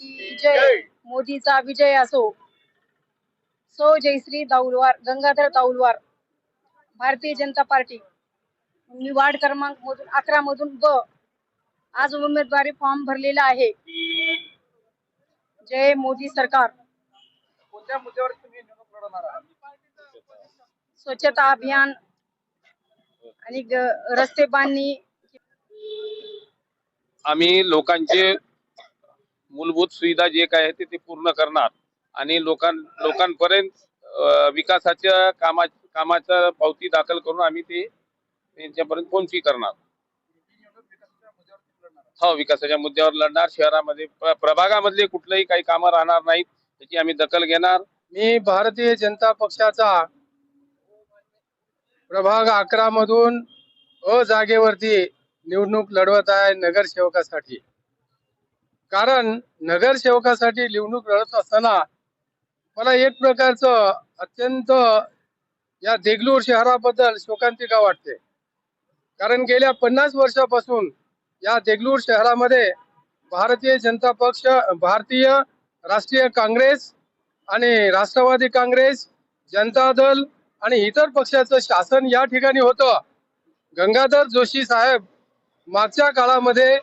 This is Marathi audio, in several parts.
की जय. मोदीचा विजय असो. सो जयश्री दाऊलवार गंगाधर दाऊलवार भारतीय जनता पार्टी. मी वार्ड क्रमांक मधून अकरा मधून ब. आज उमेदवारी फॉर्म भरलेला आहे. जय मोदी सरकार. कोणत्या मुद्द्यावर तुम्ही निवडणूक लढवणार आहात? स्वच्छता अभियान आणि रस्ते बांधणी. आम्ही लोकांचे मूलभूत सुविधा जे काय आहे ते ते पूर्ण करणार. आणि लोकां लोकांपर्यंत विकासाच्या कामा कामाचा पावती दाखल करून आम्ही ते त्यांच्यापर्यंत पोहोची करणार. हो विकासाच्या मुद्द्यावर लढणार. शहरामध्ये प्रभागामधले कुठलंही काही कामं राहणार नाहीत त्याची आम्ही दखल घेणार. मी भारतीय जनता पक्षाचा प्रभाग अकरा मधून अ जागेवरती निवडणूक लढवत आहे नगरसेवकासाठी. कारण नगरसेवकासाठी निवडणूक लढत असताना मला एक प्रकारचं अत्यंत या देगलूर शहराबद्दल शोकांतिका वाटते. कारण गेल्या पन्नास वर्षापासून या देगलूर शहरामध्ये भारतीय जनता पक्ष भारतीय राष्ट्रीय काँग्रेस आणि राष्ट्रवादी काँग्रेस जनता दल आणि इतर पक्षाचं शासन या ठिकाणी होतं. गंगाधर जोशी साहेब मागच्या काळामध्ये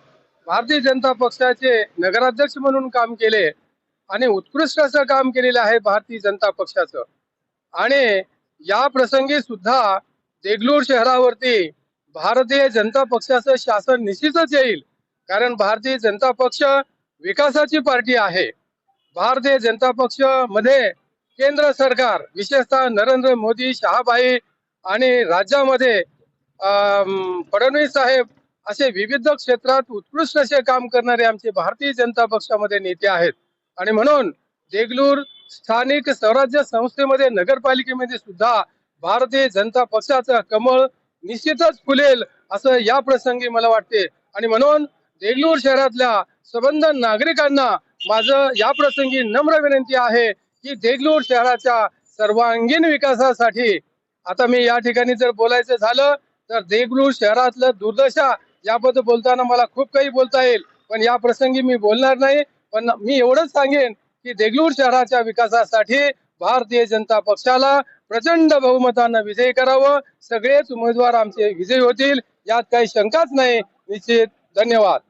भारतीय जनता पक्षाचे नगराध्यक्ष म्हणून काम केले आणि उत्कृष्ट असं काम केलेलं आहे भारतीय जनता पक्षाचं. आणि या प्रसंगी सुद्धा देगलूर शहरावरती भारतीय जनता पक्षाचं शासन निश्चितच येईल कारण भारतीय जनता पक्ष विकासाची पार्टी आहे. भारतीय जनता पक्षमध्ये केंद्र सरकार विशेषतः नरेंद्र मोदी शहाबाई आणि राज्यामध्ये फडणवीस साहेब असे विविध क्षेत्रात उत्कृष्ट असे काम करणारे आमचे भारतीय जनता पक्षामध्ये नेते आहेत. आणि म्हणून देगलूर स्थानिक स्वराज्य संस्थेमध्ये नगरपालिकेमध्ये सुद्धा भारतीय जनता पक्षाचं कमळ निश्चितच फुलेल असं या प्रसंगी मला वाटते. आणि म्हणून देगलूर शहरातल्या सबंध नागरिकांना माझं या प्रसंगी नम्र विनंती आहे की देगलूर शहराच्या सर्वांगीण विकासासाठी आता मी या ठिकाणी जर बोलायचं झालं तर देगलूर शहरातलं दुर्दशा याबद्दल बोलताना मला खूप काही बोलता येईल पण या प्रसंगी मी बोलणार नाही. पण मी एवढंच सांगेन की देगलूर शहराच्या विकासासाठी भारतीय जनता पक्षाला प्रचंड बहुमतानं विजयी करावं. सगळेच उमेदवार आमचे विजयी होतील यात काही शंकाच नाही. निश्चित. धन्यवाद.